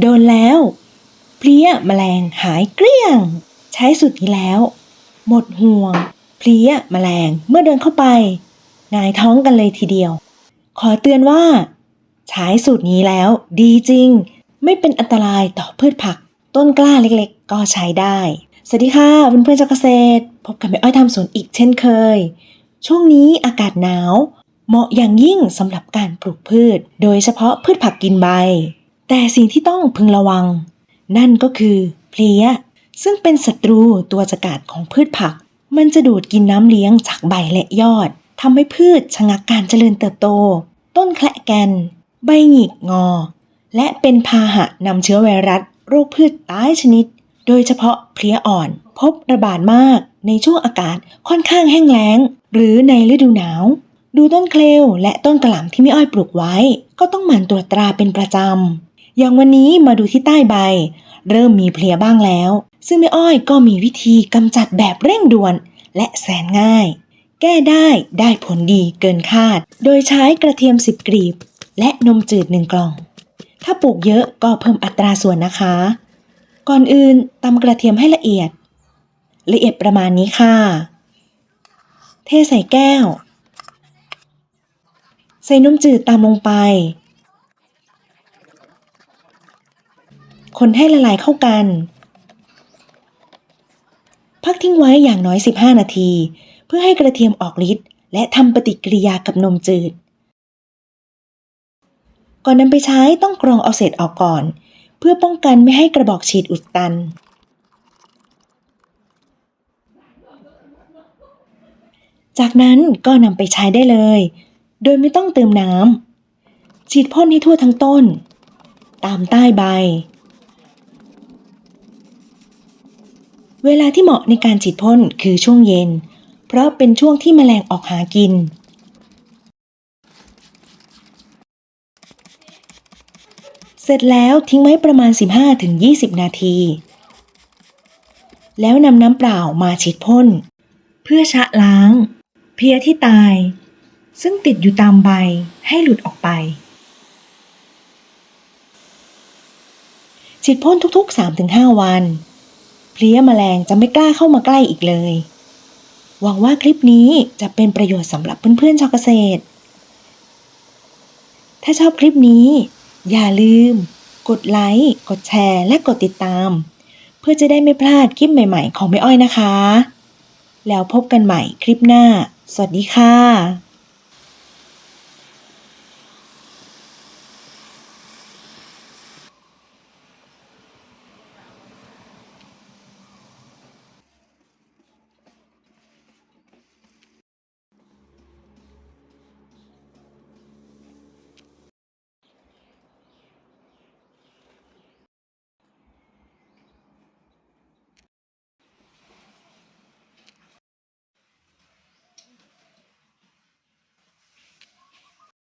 โดนแล้ว เพลี้ยแมลงหายเกลี้ยง ใช้สูตรนี้แล้ว หมดห่วง เพลี้ยแมลงเมื่อเดินเข้าไปหงายท้องกันเลยทีเดียว ขอเตือนว่า ใช้สูตรนี้แล้ว ดีจริง ไม่เป็นอันตรายต่อพืชผัก ต้นกล้าเล็กๆ ก็ใช้ได้ สวัสดีค่ะเพื่อนๆชาวเกษตร พบกับแม่อ้อยทำสวนอีกเช่นเคย ช่วงนี้อากาศหนาว เหมาะอย่างยิ่งสำหรับการปลูกพืช โดยเฉพาะพืชผักกินใบ แต่สิ่งที่ต้องพึงระวัง นั่นก็คือเพลี้ย ซึ่งเป็นศัตรูตัวจกัดของพืชผัก มันจะดูดกินน้ำเลี้ยงจากใบและยอดทำให้พืชชะงักการเจริญเติบโต ต้นแคละแกน ใบหงิกงอ และเป็นพาหะนำเชื้อไวรัส โรคพืชตายชนิด โดยเฉพาะเพลี้ยอ่อน พบระบาดมากในช่วงอากาศค่อนข้างแห้งแล้ง หรือในฤดูหนาว ดูต้นเคลวและต้นกระหล่ำที่ไม่อ้อยปลูกไว้ ก็ต้องหมั่นตรวจตราเป็นประจำ อย่างวันนี้มาดูที่ใต้ใบ เริ่มมีเพลียบ้างแล้ว ซึ่งแม่อ้อยก็มีวิธีกำจัดแบบเร่งด่วน และแสนง่าย แก้ได้ได้ผลดีเกินคาด โดยใช้กระเทียม 10 กรีบ และนมจืด1กล่อง ถ้าปลูกเยอะก็เพิ่มอัตราส่วนนะคะ ก่อนอื่นตำกระเทียมให้ละเอียด ละเอียดประมาณนี้ค่ะ เทใส่แก้ว ใส่นมจืดตามลงไป คนให้ละลายเข้ากัน พักทิ้งไว้อย่างน้อย 15 นาที เพื่อให้กระเทียมออกฤทธิ์และทำปฏิกิริยากับนมจืด ก่อนนำไปใช้ต้องกรองเอาเศษออกก่อน เพื่อป้องกันไม่ให้กระบอกฉีดอุดตัน จากนั้นก็นำไปใช้ได้เลย โดยไม่ต้องเติมน้ำฉีดพ่นให้ทั่วทั้งต้น ตามใต้ใบ เวลาที่เหมาะในการฉีดพ่นคือช่วงเย็น เพราะเป็นช่วงที่แมลงออกหากิน เสร็จแล้วทิ้งไว้ประมาณ 15-20 นาที แล้วนำน้ำเปล่ามาฉีดพ่น เพื่อชะล้าง เพลี้ยที่ตาย ซึ่งติดอยู่ตามใบให้หลุดออกไปฉีดพ่นทุกๆ 3-5 วัน เพลี้ยแมลงจะไม่กล้าเข้ามาใกล้อีกเลย หวังว่าคลิปนี้จะเป็นประโยชน์สำหรับเพื่อนๆชาวเกษตร ถ้าชอบคลิปนี้ อย่าลืม กดไลค์กดแชร์ และกดติดตาม เพื่อจะได้ไม่พลาดคลิปใหม่ๆ ของแม่อ้อยนะคะ แล้วพบกันใหม่คลิปหน้า สวัสดีค่ะ